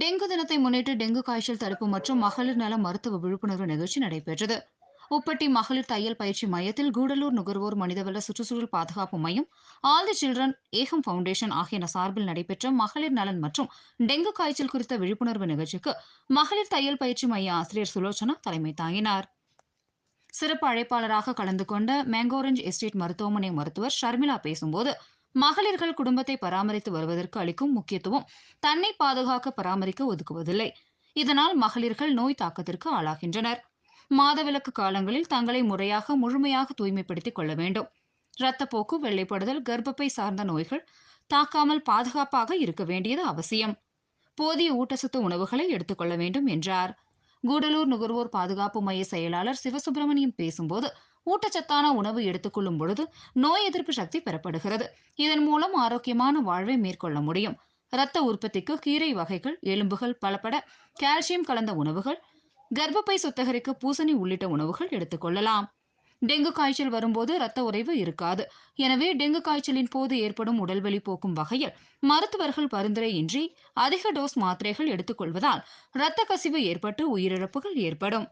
Dengue தினத்தை முன்னிட்டு dengue காய்ச்சல் தடுப்பு மற்றும் மகளிர் நல மருத்துவ விழிப்புணர்வு நிகழ்ச்சி நடைபெற்றது. உப்பட்டி மகளிர் தையல் பயிற்சி மையத்தில் கூடலூர் நுகர்வோர் மனிதவள சுற்றுச்சூழல் பாதுகாப்பு மையம் all the children Ekam foundation ஆகியன சார்பில் நடைபெற்ற மகளிர் நலன் மற்றும் டெங்கு காய்ச்சல் குறித்த விழிப்புணர்வு நிகழ்ச்சிக்கு மகளிர் தையல் பயிற்சி மைய ஆசிரியர் சுலோச்சனா தலைமை தாங்கினார். சிறப்பு அழைப்பாளராக கலந்து கொண்ட மேங்கோரஞ்ச் எஸ்டேட் மருத்துவமனை மருத்துவர் ஷர்மிளா பேசும்போது மகளிர்கள் குடும்பத்தை பராமரித்து வருவதற்கு அளிக்கும் முக்கியத்துவம் தன்னை பாதுகாக்க பராமரிக்க ஒதுக்குவதில்லை. இதனால் மகளிர்கள் நோய் தாக்கத்திற்கு ஆளாகின்றனர். மாதவிலக்கு காலங்களில் தங்களை முறையாக முழுமையாக தூய்மைப்படுத்திக் கொள்ள வேண்டும். இரத்தப்போக்கு வெள்ளைப்படுதல் கர்ப்பப்பை சார்ந்த நோய்கள் தாக்காமல் பாதுகாப்பாக இருக்க வேண்டியது அவசியம். போதிய ஊட்டச்சத்து உணவுகளை எடுத்துக்கொள்ள வேண்டும் என்றார். கூடலூர் நுகர்வோர் பாதுகாப்பு மைய செயலாளர் சிவசுப்பிரமணியம் பேசும்போது ஊட்டச்சத்தான உணவு எடுத்துக்கொள்ளும் பொழுது நோய் எதிர்ப்பு சக்தி பெறப்படுகிறது. இதன் மூலம் ஆரோக்கியமான வாழ்வை மேற்கொள்ள முடியும். இரத்த உற்பத்திக்கு கீரை வகைகள் எலும்புகள் பலப்பட கால்சியம் கலந்த உணவுகள் கர்ப்பப்பை சுத்தகரிக்க பூசணி உள்ளிட்ட உணவுகள் எடுத்துக்கொள்ளலாம் டெங்கு காய்ச்சல் வரும்போது இரத்த உறைவு இருக்காது. எனவே டெங்கு காய்ச்சலின் போது ஏற்படும் உடல்வலி போக்கும் வகையில் மருத்துவர்கள் பரிந்துரையின்றி அதிக டோஸ் மாத்திரைகள் எடுத்துக்கொள்வதால் இரத்த கசிவு ஏற்பட்டு உயிரிழப்புகள் ஏற்படும்.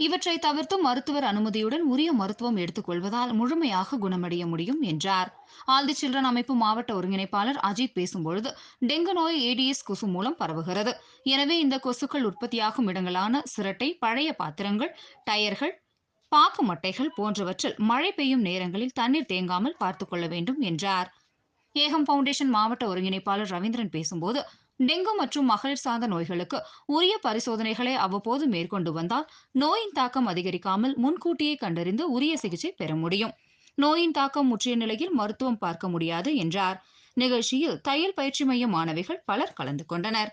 இவற்றை தவிர்த்து மருத்துவர் அனுமதியுடன் உரிய மருத்துவம் எடுத்துக்கொள்வதால் முழுமையாக குணமடைய முடியும் என்றார். ஆல்தி சில்ட்ரன் அமைப்பு மாவட்ட ஒருங்கிணைப்பாளர் அஜித் பேசும்பொழுது டெங்கு நோய் ஏடிஎஸ் கொசு மூலம் பரவுகிறது. எனவே இந்த கொசுக்கள் உற்பத்தியாகும் இடங்களான சிரட்டை பழைய பாத்திரங்கள் டயர்கள் பாக்கு மட்டைகள் போன்றவற்றில் மழை பெய்யும் நேரங்களில் தண்ணீர் தேங்காமல் பார்த்துக் கொள்ள வேண்டும் என்றார். ஏகம் பவுண்டேஷன் மாவட்ட ஒருங்கிணைப்பாளர் ரவீந்திரன் பேசும்போது டெங்கு மற்றும் மகளிர் சார்ந்த நோய்களுக்கு உரிய பரிசோதனைகளை அவ்வப்போது மேற்கொண்டு வந்தால் நோயின் தாக்கம் அதிகரிக்காமல் முன்கூட்டியே கண்டறிந்து உரிய சிகிச்சை பெற முடியும். நோயின் தாக்கம் முற்றிய நிலையில் மருத்துவம் பார்க்க முடியாது என்றார். நிகழ்ச்சியில் தையல் பயிற்சி மைய மாணவிகள் பலர் கலந்து கொண்டனர்.